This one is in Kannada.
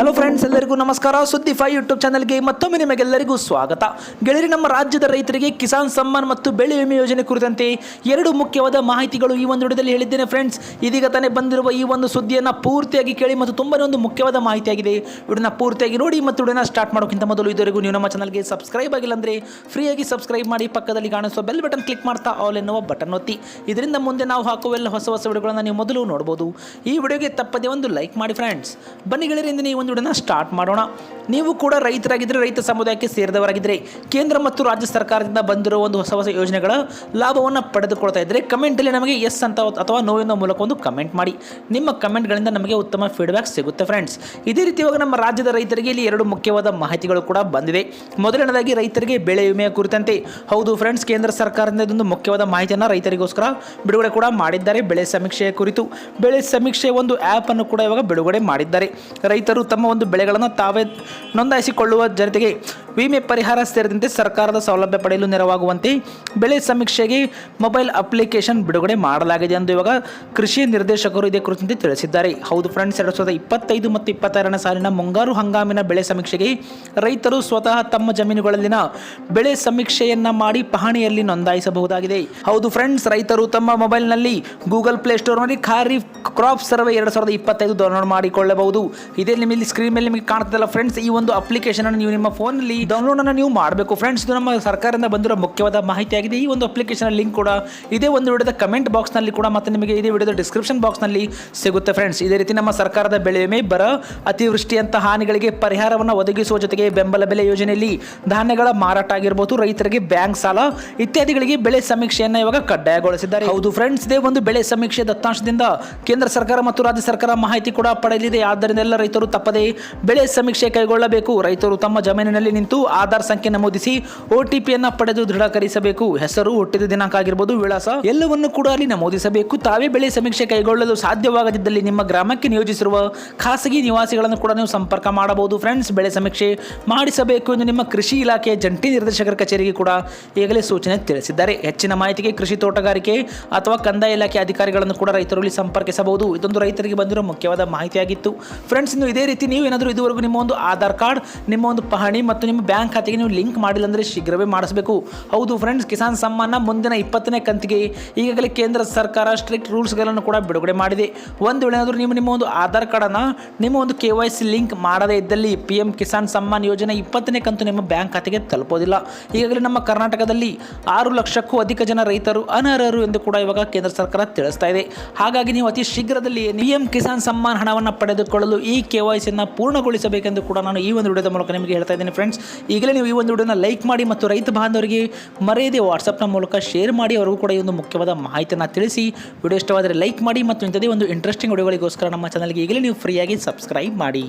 ಹಲೋ ಫ್ರೆಂಡ್ಸ್ ಎಲ್ಲರಿಗೂ ನಮಸ್ಕಾರ. ಸುದ್ದಿ ಫೈವ್ ಯೂಟ್ಯೂಬ್ ಚಾನಲ್ಗೆ ಮತ್ತೊಮ್ಮೆ ನಿಮಗೆಲ್ಲರಿಗೂ ಸ್ವಾಗತ. ಗೆಳೆಯರಿ, ನಮ್ಮ ರಾಜ್ಯದ ರೈತರಿಗೆ ಕಿಸಾನ್ ಸಮ್ಮಾನ್ ಮತ್ತು ಬೆಳೆ ವಿಮೆ ಯೋಜನೆ ಕುರಿತಂತೆ ಎರಡು ಮುಖ್ಯವಾದ ಮಾಹಿತಿಗಳು ಈ ಒಂದು ವಿಡಿಯೋದಲ್ಲಿ ಹೇಳಿದ್ದೇನೆ ಫ್ರೆಂಡ್ಸ್ ಇದೀಗ ತಾನೇ ಬಂದಿರುವ ಈ ಒಂದು ಸುದ್ದಿಯನ್ನು ಪೂರ್ತಿಯಾಗಿ ಕೇಳಿ ಮತ್ತು ತುಂಬನೇ ಒಂದು ಮುಖ್ಯವಾದ ಮಾಹಿತಿಯಾಗಿದೆ. ವಿಡಿಯೋನ ಪೂರ್ತಿಯಾಗಿ ನೋಡಿ ಮತ್ತು ವಿಡಿಯೋನ ಸ್ಟಾರ್ಟ್ ಮಾಡೋಕ್ಕಿಂತ ಮೊದಲು ಇದುವರೆಗೂ ನೀವು ನಮ್ಮ ಚಾನಲ್ಗೆ ಸಬ್ಸ್ಕ್ರೈಬ್ ಆಗಿಲ್ಲ ಅಂದರೆ ಫ್ರೀಯಾಗಿ ಸಬ್ಸ್ಕ್ರೈಬ್ ಮಾಡಿ, ಪಕ್ಕದಲ್ಲಿ ಕಾಣಿಸುವ ಬೆಲ್ ಬಟನ್ ಕ್ಲಿಕ್ ಮಾಡ್ತಾ ಆಲ್ ಎನ್ನುವ ಬಟನ್ ಒತ್ತಿ. ಇದರಿಂದ ಮುಂದೆ ನಾವು ಹಾಕುವ ಎಲ್ಲ ಹೊಸ ಹೊಸ ವಿಡಿಯೋಗಳನ್ನು ನೀವು ಮೊದಲು ನೋಡ್ಬೋದು. ಈ ವಿಡಿಯೋಗೆ ತಪ್ಪದೇ ಒಂದು ಲೈಕ್ ಮಾಡಿ ಫ್ರೆಂಡ್ಸ್ ಬನ್ನಿ ಗೆಳೆಯರಿಂದ ನೀವು ಒಂದು ವಿಡಿಯೋನ ಸ್ಟಾರ್ಟ್ ಮಾಡೋಣ. ನೀವು ಕೂಡ ರೈತರಾಗಿದ್ದರೆ ರೈತ ಸಮುದಾಯಕ್ಕೆ ಸೇರಿದವರಾಗಿದ್ದರೆ ಕೇಂದ್ರ ಮತ್ತು ರಾಜ್ಯ ಸರ್ಕಾರದಿಂದ ಬಂದಿರೋ ಒಂದು ಹೊಸ ಹೊಸ ಯೋಜನೆಗಳ ಲಾಭವನ್ನು ಪಡೆದುಕೊಳ್ತಾ ಇದ್ದರೆ ಕಮೆಂಟಲ್ಲಿ ನಮಗೆ ಎಸ್ ಅಂತ ಅಥವಾ ನೋ ಎನ್ನೋ ಮೂಲಕ ಒಂದು ಕಮೆಂಟ್ ಮಾಡಿ. ನಿಮ್ಮ ಕಮೆಂಟ್ಗಳಿಂದ ನಮಗೆ ಉತ್ತಮ ಫೀಡ್ಬ್ಯಾಕ್ ಸಿಗುತ್ತೆ ಫ್ರೆಂಡ್ಸ್ ಇದೇ ರೀತಿ ಇವಾಗ ನಮ್ಮ ರಾಜ್ಯದ ರೈತರಿಗೆ ಇಲ್ಲಿ ಎರಡು ಮುಖ್ಯವಾದ ಮಾಹಿತಿಗಳು ಕೂಡ ಬಂದಿದೆ ಮೊದಲನೇದಾಗಿ ರೈತರಿಗೆ ಬೆಳೆ ವಿಮೆಯ ಕುರಿತಂತೆ. ಹೌದು ಫ್ರೆಂಡ್ಸ್ ಕೇಂದ್ರ ಸರ್ಕಾರದಿಂದ ಇದೊಂದು ಮುಖ್ಯವಾದ ಮಾಹಿತಿಯನ್ನು ರೈತರಿಗೋಸ್ಕರ ಬಿಡುಗಡೆ ಕೂಡ ಮಾಡಿದ್ದಾರೆ. ಬೆಳೆ ಸಮೀಕ್ಷೆಯ ಕುರಿತು. ಬೆಳೆ ಸಮೀಕ್ಷೆ ಒಂದು ಆ್ಯಪನ್ನು ಕೂಡ ಇವಾಗ ಬಿಡುಗಡೆ ಮಾಡಿದ್ದಾರೆ. ರೈತರು ಒಂದು ಬೆಳೆಗಳನ್ನು ತಾವೇ ನೋಂದಾಯಿಸಿಕೊಳ್ಳುವ ಜೊತೆಗೆ ವಿಮೆ ಪರಿಹಾರ ಸೇರಿದಂತೆ ಸರ್ಕಾರದ ಸೌಲಭ್ಯ ಪಡೆಯಲು ನೆರವಾಗುವಂತೆ ಬೆಳೆ ಸಮೀಕ್ಷೆಗೆ ಮೊಬೈಲ್ ಅಪ್ಲಿಕೇಶನ್ ಬಿಡುಗಡೆ ಮಾಡಲಾಗಿದೆ ಎಂದು ಇವಾಗ ಕೃಷಿ ನಿರ್ದೇಶಕರು ಇದೇ ಕುರಿತಂತೆ ತಿಳಿಸಿದ್ದಾರೆ. ಹೌದು ಫ್ರೆಂಡ್ಸ್, ಎರಡು ಸಾವಿರದ ಇಪ್ಪತ್ತೈದು ಮತ್ತು ಇಪ್ಪತ್ತಾರನೇ ಸಾಲಿನ ಮುಂಗಾರು ಹಂಗಾಮಿನ ಬೆಳೆ ಸಮೀಕ್ಷೆಗೆ ರೈತರು ಸ್ವತಃ ತಮ್ಮ ಜಮೀನುಗಳಲ್ಲಿನ ಬೆಳೆ ಸಮೀಕ್ಷೆಯನ್ನ ಮಾಡಿ ಪಹಣಿಯಲ್ಲಿ ನೋಂದಾಯಿಸಬಹುದಾಗಿದೆ. ಹೌದು ಫ್ರೆಂಡ್ಸ್, ರೈತರು ತಮ್ಮ ಮೊಬೈಲ್ನಲ್ಲಿ ಗೂಗಲ್ ಪ್ಲೇ ಸ್ಟೋರ್ನಲ್ಲಿ ಖಾರಿಫ್ ಕ್ರಾಪ್ ಸರ್ವೆ ಎರಡು ಸಾವಿರದ ಇಪ್ಪತ್ತೈದು ಡೌನ್ಲೋಡ್ ಮಾಡಿಕೊಳ್ಳಬಹುದು. ಇದೇ ನಿಮಗೆ ಸ್ಕ್ರೀನ್ ಮೇಲೆ ನಿಮಗೆ ಕಾಣ್ತದಲ್ಲ ಫ್ರೆಂಡ್ಸ್, ಈ ಒಂದು ಅಪ್ಲಿಕೇಶನ್ ಅನ್ನು ನೀವು ನಿಮ್ಮ ಫೋನಲ್ಲಿ ಡೌನ್ಲೋಡ್ ಅನ್ನು ನೀವು ಮಾಡಬೇಕು. ಫ್ರೆಂಡ್ಸ್ ಇದು ನಮ್ಮ ಸರ್ಕಾರದಿಂದ ಬಂದಿರೋ ಮುಖ್ಯವಾದ ಮಾಹಿತಿಯಾಗಿದೆ. ಈ ಒಂದು ಅಪ್ಲಿಕೇಶನ್ ಲಿಂಕ್ ಕೂಡ ಇದೇ ಒಂದು ವಿಡಿಯೋದ ಕಮೆಂಟ್ ಬಾಕ್ಸ್ನಲ್ಲಿ ಕೂಡ ಮತ್ತೆ ನಿಮಗೆ ಇದೇ ವಿಡಿಯೋದ ಡಿಸ್ಕ್ರಿಪ್ಷನ್ ಬಾಕ್ಸ್ನಲ್ಲಿ ಸಿಗುತ್ತೆ. ಫ್ರೆಂಡ್ಸ್ ಇದೇ ರೀತಿ ನಮ್ಮ ಸರ್ಕಾರದ ಬೆಳೆ ವಿಮೆ, ಬರ ಅತಿವೃಷ್ಟಿಯಂತಹ ಹಾನಿಗಳಿಗೆ ಪರಿಹಾರವನ್ನು ಒದಗಿಸುವ ಜೊತೆಗೆ ಬೆಂಬಲ ಬೆಲೆ ಯೋಜನೆಯಲ್ಲಿ ಧಾನ್ಯಗಳ ಮಾರಾಟ ಆಗಿರ್ಬೋದು, ರೈತರಿಗೆ ಬ್ಯಾಂಕ್ ಸಾಲ ಇತ್ಯಾದಿಗಳಿಗೆ ಬೆಳೆ ಸಮೀಕ್ಷೆಯನ್ನು ಇವಾಗ ಕಡ್ಡಾಯಗೊಳಿಸಿದ್ದಾರೆ. ಹೌದು ಫ್ರೆಂಡ್ಸ್ ಇದೇ ಒಂದು ಬೆಳೆ ಸಮೀಕ್ಷೆ ದತ್ತಾಂಶದಿಂದ ಕೇಂದ್ರ ಸರ್ಕಾರ ಮತ್ತು ರಾಜ್ಯ ಸರ್ಕಾರ ಮಾಹಿತಿ ಕೂಡ ಪಡೆಯಲಿದೆ. ಆದ್ದರಿಂದ ಎಲ್ಲ ರೈತರು ತಪ್ಪದೇ ಬೆಳೆ ಸಮೀಕ್ಷೆ ಕೈಗೊಳ್ಳಬೇಕು. ರೈತರು ತಮ್ಮ ಜಮೀನಿನಲ್ಲಿ ನಿಂತು ಆಧಾರ್ ಸಂಖ್ಯೆ ನಮೂದಿಸಿ ಒ ಟಿ ಪಿಯನ್ನು ಪಡೆದು ದೃಢೀಕರಿಸಬೇಕು. ಹೆಸರು, ಹುಟ್ಟಿದ ದಿನಾಂಕ ಆಗಿರ್ಬೋದು, ವಿಳಾಸ ಎಲ್ಲವನ್ನು ಕೂಡ ಅಲ್ಲಿ ನಮೂದಿಸಬೇಕು. ತಾವೇ ಬೆಳೆ ಸಮೀಕ್ಷೆ ಕೈಗೊಳ್ಳಲು ಸಾಧ್ಯವಾಗದಿದ್ದಲ್ಲಿ ನಿಮ್ಮ ಗ್ರಾಮಕ್ಕೆ ನಿಯೋಜಿಸಿರುವ ಖಾಸಗಿ ನಿವಾಸಿಗಳನ್ನು ಕೂಡ ನೀವು ಸಂಪರ್ಕ ಮಾಡಬಹುದು. ಫ್ರೆಂಡ್ಸ್, ಬೆಳೆ ಸಮೀಕ್ಷೆ ಮಾಡಿಸಬೇಕು ಎಂದು ನಿಮ್ಮ ಕೃಷಿ ಇಲಾಖೆಯ ಜಂಟಿ ನಿರ್ದೇಶಕರ ಕಚೇರಿಗೆ ಕೂಡ ಈಗಲೇ ಸೂಚನೆ ತಿಳಿಸಿದ್ದಾರೆ. ಹೆಚ್ಚಿನ ಮಾಹಿತಿಗೆ ಕೃಷಿ ತೋಟಗಾರಿಕೆ ಅಥವಾ ಕಂದಾಯ ಇಲಾಖೆ ಅಧಿಕಾರಿಗಳನ್ನು ಕೂಡ ರೈತರಲ್ಲಿ ಸಂಪರ್ಕಿಸಬಹುದು. ಇದೊಂದು ರೈತರಿಗೆ ಬಂದಿರೋ ಮುಖ್ಯವಾದ ಮಾಹಿತಿಯಾಗಿತ್ತು. ಫ್ರೆಂಡ್ಸ್, ಇನ್ನು ಇದೇ ರೀತಿ ನೀವು ಏನಾದರೂ ಇದುವರೆಗೂ ನಿಮ್ಮ ಒಂದು ಆಧಾರ್ ಕಾರ್ಡ್, ನಿಮ್ಮ ಒಂದು ಪಹಣಿ ಮತ್ತು ನಿಮ್ಮ ಬ್ಯಾಂಕ್ ಖಾತೆಗೆ ನೀವು ಲಿಂಕ್ ಮಾಡಿಲ್ಲ ಅಂದರೆ ಶೀಘ್ರವೇ ಮಾಡಿಸಬೇಕು. ಹೌದು ಫ್ರೆಂಡ್ಸ್ ಕಿಸಾನ್ ಸಮ್ಮಾನ ಮುಂದಿನ ಇಪ್ಪತ್ತನೇ ಕಂತಿಗೆ ಈಗಾಗಲೇ ಕೇಂದ್ರ ಸರ್ಕಾರ ಸ್ಟ್ರಿಕ್ಟ್ ರೂಲ್ಸ್ಗಳನ್ನು ಕೂಡ ಬಿಡುಗಡೆ ಮಾಡಿದೆ. ಒಂದು ವೇಳೆ ಆದರೂ ನೀವು ನಿಮ್ಮ ಒಂದು ಆಧಾರ್ ಕಾರ್ಡನ್ನು ನಿಮ್ಮ ಒಂದು ಕೆ ವೈ ಸಿ ಲಿಂಕ್ ಮಾಡದೇ ಇದ್ದಲ್ಲಿ ಪಿ ಎಂ ಕಿಸಾನ್ ಸಮ್ಮಾನ್ ಯೋಜನೆ ಇಪ್ಪತ್ತನೇ ಕಂತು ನಿಮ್ಮ ಬ್ಯಾಂಕ್ ಖಾತೆಗೆ ತಲುಪೋದಿಲ್ಲ. ಈಗಾಗಲೇ ನಮ್ಮ ಕರ್ನಾಟಕದಲ್ಲಿ ಆರು ಲಕ್ಷಕ್ಕೂ ಅಧಿಕ ಜನ ರೈತರು ಅನರ್ಹರು ಎಂದು ಕೂಡ ಇವಾಗ ಕೇಂದ್ರ ಸರ್ಕಾರ ತಿಳಿಸ್ತಾ ಇದೆ. ಹಾಗಾಗಿ ನೀವು ಅತಿ ಶೀಘ್ರದಲ್ಲಿ ಪಿ ಎಂ ಕಿಸಾನ್ ಸಮ್ಮಾನ್ ಹಣವನ್ನು ಪಡೆದುಕೊಳ್ಳಲು ಈ ಕೆ ವೈ ಸಿಯನ್ನು ಪೂರ್ಣಗೊಳಿಸಬೇಕೆಂದು ಕೂಡ ನಾನು ಈ ಒಂದು ವಿಡಿಯೋದ ಮೂಲಕ ನಿಮಗೆ ಹೇಳ್ತಾ ಇದ್ದೀನಿ ಫ್ರೆಂಡ್ಸ್ ಈಗಲೇ ನೀವು ಈ ಒಂದು ವಿಡಿಯೋನ ಲೈಕ್ ಮಾಡಿ ಮತ್ತು ರೈತ ಬಾಂಧವರಿಗೆ ಮರೆಯದೆ ವಾಟ್ಸಪ್ನ ಮೂಲಕ ಶೇರ್ ಮಾಡಿ, ಅವರಿಗೂ ಕೂಡ ಈ ಒಂದು ಮುಖ್ಯವಾದ ಮಾಹಿತಿಯನ್ನು ತಿಳಿಸಿ. ವಿಡಿಯೋ ಇಷ್ಟವಾದರೆ ಲೈಕ್ ಮಾಡಿ ಮತ್ತು ಇಂಥದೇ ಒಂದು ಇಂಟ್ರೆಸ್ಟಿಂಗ್ ವಿಡಿಯೋಗಳಿಗೋಸ್ಕರ ನಮ್ಮ ಚಾನಲ್ಗೆ ಈಗಲೇ ನೀವು ಫ್ರೀಯಾಗಿ ಸಬ್ಸ್ಕ್ರೈಬ್ ಮಾಡಿ.